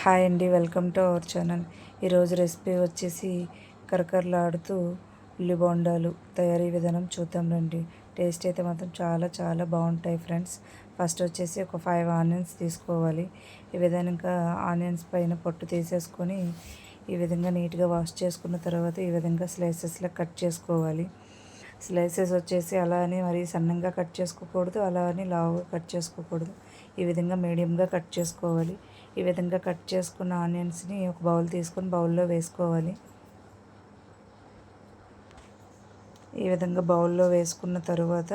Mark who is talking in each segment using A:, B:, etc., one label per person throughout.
A: Hi అండి welcome to our channel. ఈరోజు recipe వచ్చేసి కరకరలాడుతూ ఉల్లి బొండాలు తయారీ విధానం చూద్దాం రండి. టేస్ట్ అయితే మాత్రం చాలా చాలా బాగుంటాయి ఫ్రెండ్స్. ఫస్ట్ వచ్చేసి ఒక ఫైవ్ ఆనియన్స్ తీసుకోవాలి. ఈ విధంగా ఆనియన్స్ పైన పొట్టు తీసేసుకొని ఈ విధంగా నీట్గా వాష్ చేసుకున్న తర్వాత ఈ విధంగా స్లైసెస్లో కట్ చేసుకోవాలి. స్లైసెస్ వచ్చేసి అలా అని మరీ సన్నంగా కట్ చేసుకోకూడదు అలా అని లావుగా కట్ చేసుకోకూడదు. ఈ విధంగా మీడియంగా కట్ చేసుకోవాలి. ఈ విధంగా కట్ చేసుకున్న ఆనియన్స్ని ఒక బౌల్ తీసుకొని బౌల్లో వేసుకోవాలి. ఈ విధంగా బౌల్లో వేసుకున్న తరువాత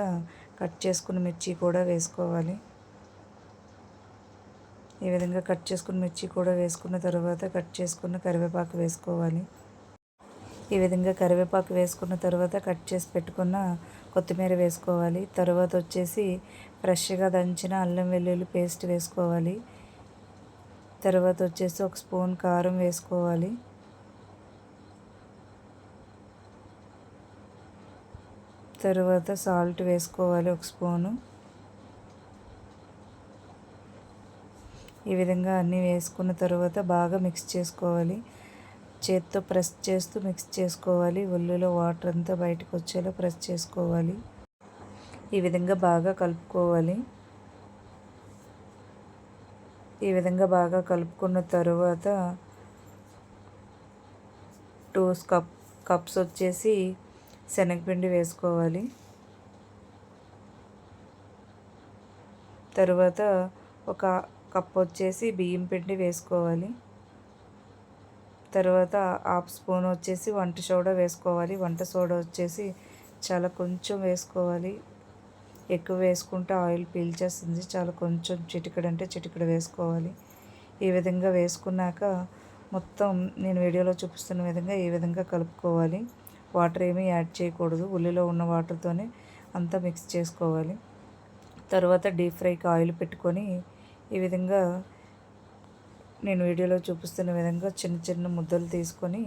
A: కట్ చేసుకున్న మిర్చి కూడా వేసుకోవాలి. ఈ విధంగా కట్ చేసుకున్న మిర్చి కూడా వేసుకున్న తర్వాత కట్ చేసుకున్న కరివేపాకు వేసుకోవాలి. ఈ విధంగా కరివేపాకు వేసుకున్న తర్వాత కట్ చేసి పెట్టుకున్న కొత్తిమీర వేసుకోవాలి. తర్వాత వచ్చేసి ఫ్రెష్గా దంచిన అల్లం వెల్లుల్లి పేస్ట్ వేసుకోవాలి. తర్వాత వచ్చేసి ఒక స్పూన్ కారం వేసుకోవాలి. తర్వాత సాల్ట్ వేసుకోవాలి ఒక స్పూను. ఈ విధంగా అన్నీ వేసుకున్న తర్వాత బాగా మిక్స్ చేసుకోవాలి. చేత్తో ప్రెస్ చేస్తూ మిక్స్ చేసుకోవాలి. ఒళ్ళులో వాటర్ అంతా బయటకు వచ్చేలా ప్రెస్ చేసుకోవాలి. ఈ విధంగా బాగా కలుపుకోవాలి. ఈ విధంగా బాగా కలుపుకున్న తరువాత టూ కప్ కప్స్ వచ్చేసి శనగపిండి వేసుకోవాలి. తరువాత ఒక కప్ వచ్చేసి బియ్యం పిండి వేసుకోవాలి. తర్వాత హాఫ్ స్పూన్ వచ్చేసి వంట సోడా వేసుకోవాలి. వంట సోడా వచ్చేసి చాలా కొంచెం వేసుకోవాలి. ఎక్కువ వేసుకుంటే ఆయిల్ పీల్చేస్తుంది చాలా కొంచెం చిటికడు అంటే చిటికడు వేసుకోవాలి. ఈ విధంగా వేసుకున్నాక మొత్తం నేను వీడియోలో చూపిస్తున్న విధంగా ఈ విధంగా కలుపుకోవాలి. వాటర్ ఏమీ యాడ్ చేయకూడదు. ఉల్లిలో ఉన్న వాటర్తోనే అంతా మిక్స్ చేసుకోవాలి. తర్వాత డీప్ ఫ్రైకి ఆయిల్ పెట్టుకొని ఈ విధంగా నేను వీడియోలో చూపిస్తున్న విధంగా చిన్న చిన్న ముద్దలు తీసుకొని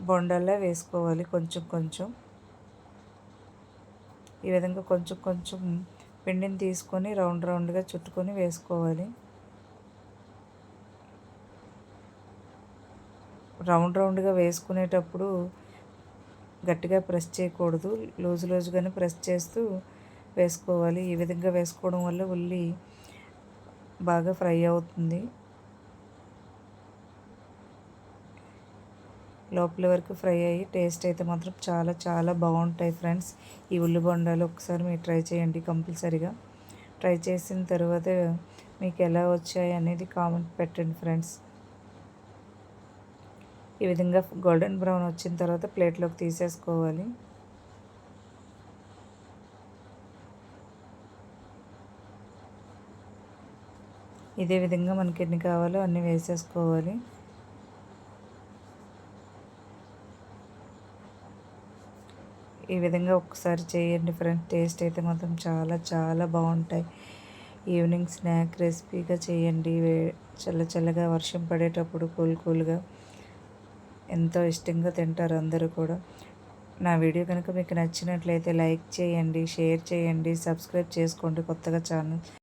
A: బొండాల్లో వేసుకోవాలి కొంచెం కొంచెం. ఈ విధంగా కొంచెం కొంచెం పిండిని తీసుకొని రౌండ్ రౌండ్గా చుట్టుకొని వేసుకోవాలి. రౌండ్ రౌండ్గా వేసుకునేటప్పుడు గట్టిగా ప్రెస్ చేయకూడదు. లూజు లూజుగానే ప్రెస్ చేస్తూ వేసుకోవాలి. ఈ విధంగా వేసుకోవడం వల్ల ఉల్లి బాగా ఫ్రై అవుతుంది. లోపల వరకు ఫ్రై అయ్యి టేస్ట్ అయితే మాత్రం చాలా చాలా బాగుంటాయి ఫ్రెండ్స్. ఈ ఉల్లి బొండాలు ఒకసారి మీరు ట్రై చేయండి కంపల్సరీగా. ట్రై చేసిన తర్వాత మీకు ఎలా వచ్చాయి అనేది కామెంట్ పెట్టండి ఫ్రెండ్స్. ఈ విధంగా గోల్డెన్ బ్రౌన్ వచ్చిన తర్వాత ప్లేట్లోకి తీసేసుకోవాలి. ఇదే విధంగా మనకి ఎన్ని కావాలో అన్నీ వేసేసుకోవాలి. ఈ విధంగా ఒకసారి చేయండి ఫ్రెండ్స్ టేస్ట్ అయితే మాత్రం చాలా చాలా బాగుంటాయి. ఈవినింగ్ స్నాక్ రెసిపీగా చేయండి. చల్ల చల్లగా వర్షం పడేటప్పుడు కూల్ కూల్గా ఎంతో ఇష్టంగా తింటారు అందరూ కూడా. నా వీడియో కనుక మీకు నచ్చినట్లయితే లైక్ చేయండి షేర్ చేయండి సబ్స్క్రైబ్ చేసుకోండి కొత్తగా ఛానల్.